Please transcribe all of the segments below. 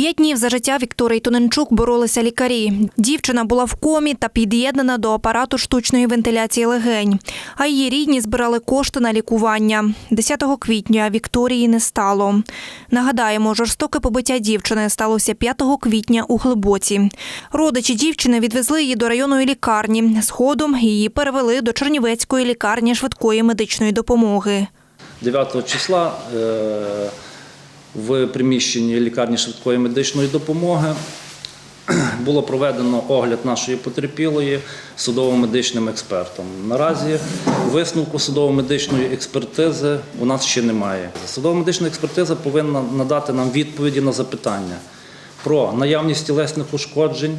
П'ять днів за життя Вікторії Тоненчук боролися лікарі. Дівчина була в комі та під'єднана до апарату штучної вентиляції легень. А її рідні збирали кошти на лікування. 10 квітня Вікторії не стало. Нагадаємо, жорстоке побиття дівчини сталося 5 квітня у Глибоці. Родичі дівчини відвезли її до районної лікарні. Згодом її перевели до Чернівецької лікарні швидкої медичної допомоги. 9 числа е, в приміщенні лікарні швидкої медичної допомоги було проведено огляд нашої потерпілої судово-медичним експертом. Наразі висновку судово-медичної експертизи у нас ще немає. Судово-медична експертиза повинна надати нам відповіді на запитання про наявність тілесних ушкоджень,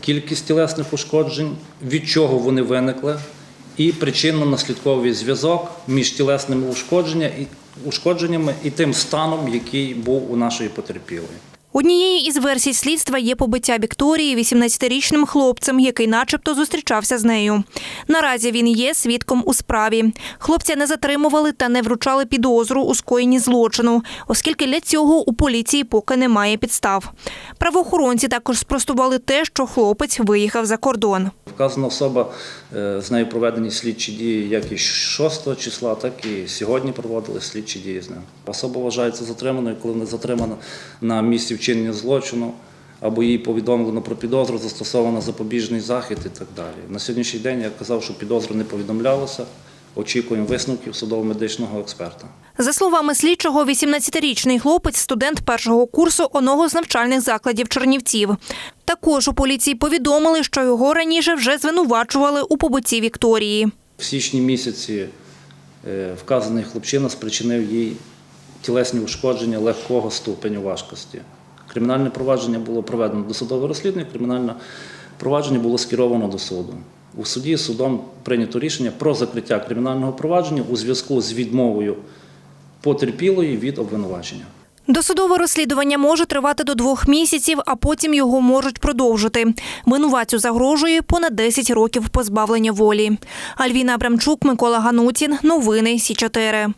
кількість тілесних ушкоджень, від чого вони виникли, і причинно-наслідковий зв'язок між тілесними ушкодженнями і тим станом, який був у нашої потерпілої. Однією із версій слідства є побиття Вікторії 18-річним хлопцем, який начебто зустрічався з нею. Наразі він є свідком у справі. Хлопця не затримували та не вручали підозру у скоєнні злочину, оскільки для цього у поліції поки немає підстав. Правоохоронці також спростували те, що хлопець виїхав за кордон. Вказана особа е, з нею проведені слідчі дії як і 6 числа, так і сьогодні проводили слідчі дії з нею. Особа вважається затриманою, коли вона затримана на місці вчинення злочину або їй повідомлено про підозру, застосовано запобіжний захід і так далі. На сьогоднішній день я казав, що підозру не повідомлялося. Очікуємо висновків судово-медичного експерта. За словами слідчого, 18-річний хлопець студент першого курсу одного з навчальних закладів Чернівців. Також у поліції повідомили, що його раніше вже звинувачували у побитті Вікторії. В січні місяці е, вказаний хлопчина спричинив їй тілесні ушкодження легкого ступеню важкості. Кримінальне провадження було проведено досудове розслідування, кримінальне провадження було скеровано до суду. У суді судом прийнято рішення про закриття кримінального провадження у зв'язку з відмовою потерпілої від обвинувачення. Досудове розслідування може тривати до двох місяців, а потім його можуть продовжити. Винуватцю загрожує понад 10 років позбавлення волі. Альвіна Абрамчук, Микола Ганутін. Новини Сі 4